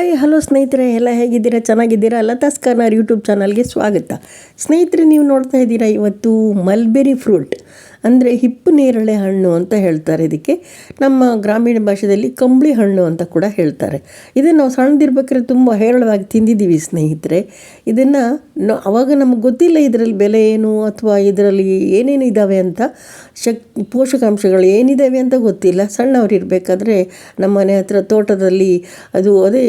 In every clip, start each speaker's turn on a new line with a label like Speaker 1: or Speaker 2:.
Speaker 1: Hi, hello ಸ್ನೇಹಿತರೆ, ಎಲ್ಲ ಹೇಗಿದ್ದೀರಾ? ಚೆನ್ನಾಗಿದ್ದೀರಾ? ಲತಾಸ್ ಕಾರ್ನರ್ ಯೂಟ್ಯೂಬ್ ಚಾನಲ್ಗೆ ಸ್ವಾಗತ. ಸ್ನೇಹಿತರೆ, ನೀವು ನೋಡ್ತಾ ಇದ್ದೀರಾ ಇವತ್ತು ಮಲ್ಬೆರಿ ಫ್ರೂಟ್. ಅಂದರೆ ಹಿಪ್ಪು ನೇರಳೆ ಹಣ್ಣು ಅಂತ ಹೇಳ್ತಾರೆ ಇದಕ್ಕೆ. ನಮ್ಮ ಗ್ರಾಮೀಣ ಭಾಷೆಯಲ್ಲಿ ಕಂಬಳಿ ಹಣ್ಣು ಅಂತ ಕೂಡ ಹೇಳ್ತಾರೆ. ಇದನ್ನು ನಾವು ಸಣ್ಣದಿರ್ಬೇಕಾದ್ರೆ ತುಂಬ ಹೇರಳವಾಗಿ ತಿಂದಿದ್ದೀವಿ ಸ್ನೇಹಿತರೆ. ಇದನ್ನು ಅವಾಗ ನಮಗೆ ಗೊತ್ತಿಲ್ಲ ಇದರಲ್ಲಿ ಬೆಲೆ ಏನು ಅಥವಾ ಇದರಲ್ಲಿ ಏನೇನು ಇದ್ದಾವೆ ಅಂತ. ಶಕ್, ಪೋಷಕಾಂಶಗಳು ಏನಿದ್ದಾವೆ ಅಂತ ಗೊತ್ತಿಲ್ಲ. ಸಣ್ಣವ್ರು ಇರಬೇಕಾದ್ರೆ ನಮ್ಮ ಮನೆ ಹತ್ರ ತೋಟದಲ್ಲಿ ಅದು ಅದೇ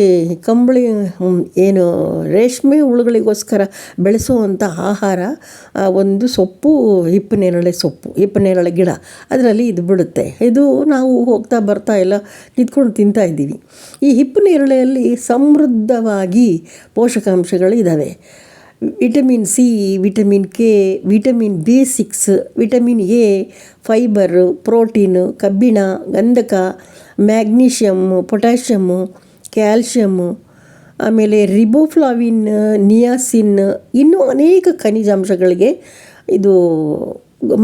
Speaker 1: ಕಂಬಳಿ ಏನು ರೇಷ್ಮೆ ಹುಳುಗಳಿಗೋಸ್ಕರ ಬೆಳೆಸುವಂಥ ಆಹಾರ ಒಂದು ಸೊಪ್ಪು, ಹಿಪ್ಪು ನೇರಳೆ ಸೊಪ್ಪು. ಹಿಪ್ಪನೇರಳೆ ಗಿಡ, ಅದರಲ್ಲಿ ಇದು ಬಿಡುತ್ತೆ. ಇದು ನಾವು ಹೋಗ್ತಾ ಬರ್ತಾ ಎಲ್ಲ ಕಿತ್ಕೊಂಡು ತಿಂತಾ ಇದ್ದೀವಿ. ಈ ಹಿಪ್ಪನೇರಳೆಯಲ್ಲಿ ಸಮೃದ್ಧವಾಗಿ ಪೋಷಕಾಂಶಗಳು ಇದ್ದಾವೆ vitamin C, vitamin K, vitamin B six, vitamin A, fibre, protein, ಕಬ್ಬಿಣ, ಗಂಧಕ ಮ್ಯಾಗ್ನೀಷಿಯಮ್ಮು ಪೊಟ್ಯಾಷಿಯಮ್ಮು ಕ್ಯಾಲ್ಶಿಯಮ್ಮು ಆಮೇಲೆ ರಿಬೋಫ್ಲಾವಿನ್, ನಿಯಾಸಿನ್, ಇನ್ನೂ ಅನೇಕ ಖನಿಜಾಂಶಗಳಿಗೆ ಇದು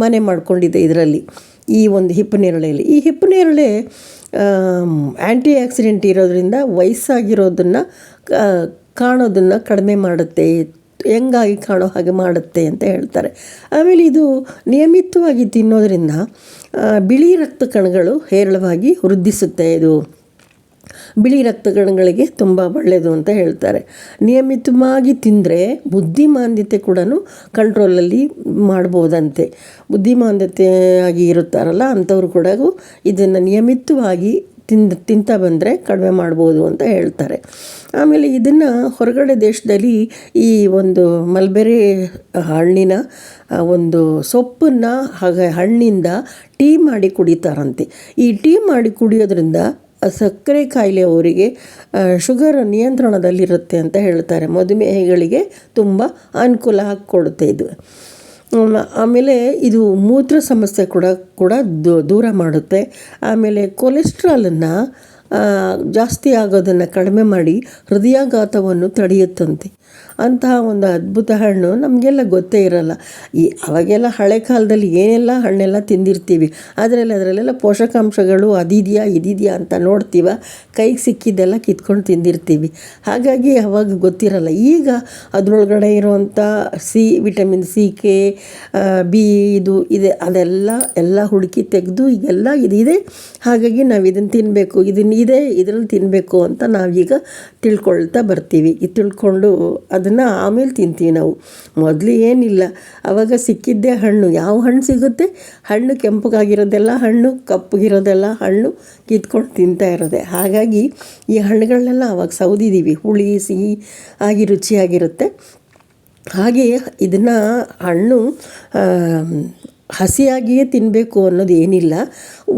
Speaker 1: ಮನೆ ಮಾಡಿಕೊಂಡಿದೆ ಇದರಲ್ಲಿ, ಈ ಒಂದು ಹಿಪ್ಪನೇರಳೆಯಲ್ಲಿ ಈ ಹಿಪ್ಪನೇರಳೆ ಆ್ಯಂಟಿ ಆಕ್ಸಿಡೆಂಟ್ ಇರೋದರಿಂದ ವಯಸ್ಸಾಗಿರೋದನ್ನು ಕಾಣೋದನ್ನು ಕಡಿಮೆ ಮಾಡುತ್ತೆ. ಹೆಂಗಾಗಿ ಕಾಣೋ ಹಾಗೆ ಮಾಡುತ್ತೆ ಅಂತ ಹೇಳ್ತಾರೆ. ಆಮೇಲೆ ಇದು ನಿಯಮಿತವಾಗಿ ತಿನ್ನೋದರಿಂದ ಬಿಳಿ ರಕ್ತ ಕಣಗಳು ಹೇರಳವಾಗಿ ವೃದ್ಧಿಸುತ್ತೆ ಇದು. ಬಿಳಿ ರಕ್ತ ಕಣಗಳಿಗೆ ತುಂಬ ಒಳ್ಳೆಯದು ಅಂತ ಹೇಳ್ತಾರೆ. ನಿಯಮಿತವಾಗಿ ತಿಂದರೆ ಬುದ್ಧಿಮಾಂದ್ಯತೆ ಕೂಡ ಕಂಟ್ರೋಲಲ್ಲಿ ಮಾಡ್ಬೋದಂತೆ. ಬುದ್ಧಿಮಾಂದ್ಯತೆ ಆಗಿ ಇರುತ್ತಾರಲ್ಲ ಅಂಥವ್ರು ಕೂಡ ಇದನ್ನು ನಿಯಮಿತವಾಗಿ ತಿಂದ, ತಿಂತಾ ಬಂದರೆ ಕಡಿಮೆ ಮಾಡ್ಬೋದು ಅಂತ ಹೇಳ್ತಾರೆ. ಆಮೇಲೆ ಇದನ್ನು ಹೊರಗಡೆ ದೇಶದಲ್ಲಿ ಈ ಒಂದು ಮಲ್ಬೆರಿ ಹಣ್ಣಿನ ಒಂದು ಸೊಪ್ಪನ್ನು ಹಾಗೆ ಹಣ್ಣಿಂದ ಟೀ ಮಾಡಿ ಕುಡಿತಾರಂತೆ. ಈ ಟೀ ಮಾಡಿ ಕುಡಿಯೋದ್ರಿಂದ ಸಕ್ಕರೆ ಕಾಯಿಲೆ ಅವರಿಗೆ ಶುಗರ್ ನಿಯಂತ್ರಣದಲ್ಲಿರುತ್ತೆ ಅಂತ ಹೇಳ್ತಾರೆ. ಮಧುಮೇಹಿಗಳಿಗೆ ತುಂಬ ಅನುಕೂಲ ಕೊಡುತ್ತೆ ಇದು. ಆಮೇಲೆ ಇದು ಮೂತ್ರ ಸಮಸ್ಯೆ ಕೂಡ ಕೂಡ ದೂರ ಮಾಡುತ್ತೆ. ಆಮೇಲೆ ಕೊಲೆಸ್ಟ್ರಾಲನ್ನು ಜಾಸ್ತಿ ಆಗೋದನ್ನು ಕಡಿಮೆ ಮಾಡಿ ಹೃದಯಾಘಾತವನ್ನು ತಡೆಯುತ್ತಂತೆ. ಅಂತಹ ಒಂದು ಅದ್ಭುತ ಹಣ್ಣು ನಮಗೆಲ್ಲ ಗೊತ್ತೇ ಇರಲ್ಲ. ಈ ಅವಾಗೆಲ್ಲ ಹಳೆ ಕಾಲದಲ್ಲಿ ಏನೆಲ್ಲ ಹಣ್ಣೆಲ್ಲ ತಿಂದಿರ್ತೀವಿ, ಅದರಲ್ಲಿ ಅದರಲ್ಲೆಲ್ಲ ಪೋಷಕಾಂಶಗಳು ಅದಿದೆಯಾ, ಇದಿದೆಯಾ ಅಂತ ನೋಡ್ತೀವ, ಕೈಗೆ ಸಿಕ್ಕಿದ್ದೆಲ್ಲ ಕಿತ್ಕೊಂಡು ತಿಂದಿರ್ತೀವಿ. ಹಾಗಾಗಿ ಅವಾಗ ಗೊತ್ತಿರಲ್ಲ. ಈಗ ಅದರೊಳಗಡೆ ಇರುವಂಥ C, vitamin C, K B, ಇದು, ಇದೆ, ಅದೆಲ್ಲ, ಎಲ್ಲ ಹುಡುಕಿ ತೆಗೆದು, ಈಗೆಲ್ಲ ಇದಿದೆ. ಹಾಗಾಗಿ ನಾವು ಇದನ್ನು ತಿನ್ನಬೇಕು ಇದನ್ನ ಇದೆ, ಇದರಲ್ಲಿ ತಿನ್ನಬೇಕು ಅಂತ ನಾವೀಗ ತಿಳ್ಕೊಳ್ತಾ ಬರ್ತೀವಿ. ಇದು ತಿಳ್ಕೊಂಡು ಅದನ್ನು ಆಮೇಲೆ ತಿಂತೀವಿ ನಾವು. ಮೊದಲು ಏನಿಲ್ಲ, ಅವಾಗ ಸಿಕ್ಕಿದ್ದೇ ಹಣ್ಣು. ಯಾವ ಹಣ್ಣು ಸಿಗುತ್ತೆ? ಹಣ್ಣು ಕೆಂಪಗಾಗಿರೋದೆಲ್ಲ ಹಣ್ಣು, ಕಪ್ಪಗಿರೋದೆಲ್ಲ ಹಣ್ಣು ಕಿತ್ಕೊಂಡು ತಿಂತಾ ಇರೋದೆ. ಹಾಗಾಗಿ ಈ ಹಣ್ಣುಗಳನ್ನೆಲ್ಲ ಅವಾಗ ಸೌದಿದ್ದೀವಿ ಹುಳಿ, ಸಿಹಿ ಆಗಿ ರುಚಿಯಾಗಿರುತ್ತೆ. ಹಾಗೆಯೇ ಇದನ್ನು ಹಣ್ಣು ಹಸಿಯಾಗಿಯೇ ತಿನ್ನಬೇಕು ಅನ್ನೋದು ಏನಿಲ್ಲ.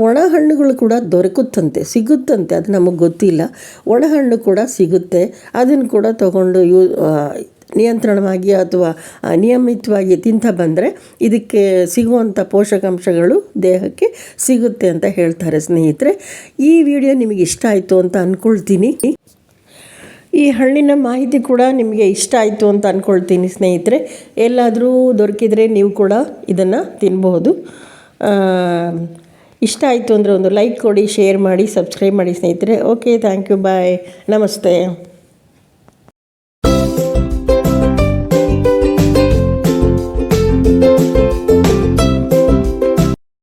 Speaker 1: ಒಣ ಹಣ್ಣುಗಳು ಕೂಡ ದೊರಕುತ್ತಂತೆ, ಸಿಗುತ್ತಂತೆ, ಅದು ನಮಗೆ ಗೊತ್ತಿಲ್ಲ. ಒಣ ಹಣ್ಣು ಕೂಡ ಸಿಗುತ್ತೆ. ಅದನ್ನು ಕೂಡ ತಗೊಂಡು ಯೂ ನಿಯಂತ್ರಣವಾಗಿ ಅಥವಾ ನಿಯಮಿತವಾಗಿ ತಿಂತ ಬಂದರೆ ಇದಕ್ಕೆ ಸಿಗುವಂಥ ಪೋಷಕಾಂಶಗಳು ದೇಹಕ್ಕೆ ಸಿಗುತ್ತೆ ಅಂತ ಹೇಳ್ತಾರೆ ಸ್ನೇಹಿತರೆ. ಈ ವಿಡಿಯೋ ನಿಮಗೆ ಇಷ್ಟ ಆಯಿತು ಅಂತ ಅಂದ್ಕೊಳ್ತೀನಿ ಈ ಹಣ್ಣಿನ ಮಾಹಿತಿ ಕೂಡ ನಿಮಗೆ ಇಷ್ಟ ಆಯಿತು ಅಂತ ಅಂದ್ಕೊಳ್ತೀನಿ ಸ್ನೇಹಿತರೆ. ಎಲ್ಲಾದರೂ ದೊರಕಿದರೆ ನೀವು ಕೂಡ ಇದನ್ನು ತಿನ್ಬಹುದು. ಇಷ್ಟ ಆಯಿತು ಅಂದರೆ ಒಂದು ಲೈಕ್ ಕೊಡಿ, ಶೇರ್ ಮಾಡಿ, ಸಬ್ಸ್ಕ್ರೈಬ್ ಮಾಡಿ ಸ್ನೇಹಿತರೆ. Okay, thank you, bye. ನಮಸ್ತೆ.